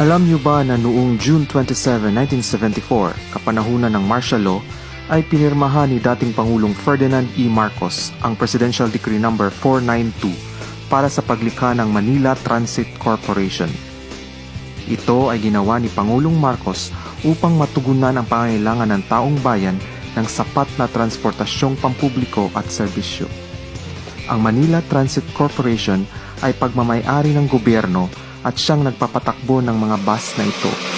Alam niyo ba na noong June 27, 1974, kapanahunan ng martial law, ay pinirmahan ni dating Pangulong Ferdinand E. Marcos ang Presidential Decree No. 492 para sa paglikha ng Manila Transit Corporation. Ito ay ginawa ni Pangulong Marcos upang matugunan ang pangailangan ng taong bayan ng sapat na transportasyong pampubliko at serbisyo. Ang Manila Transit Corporation ay pagmamayari ng gobyerno at siyang nagpapatakbo ng mga bus na ito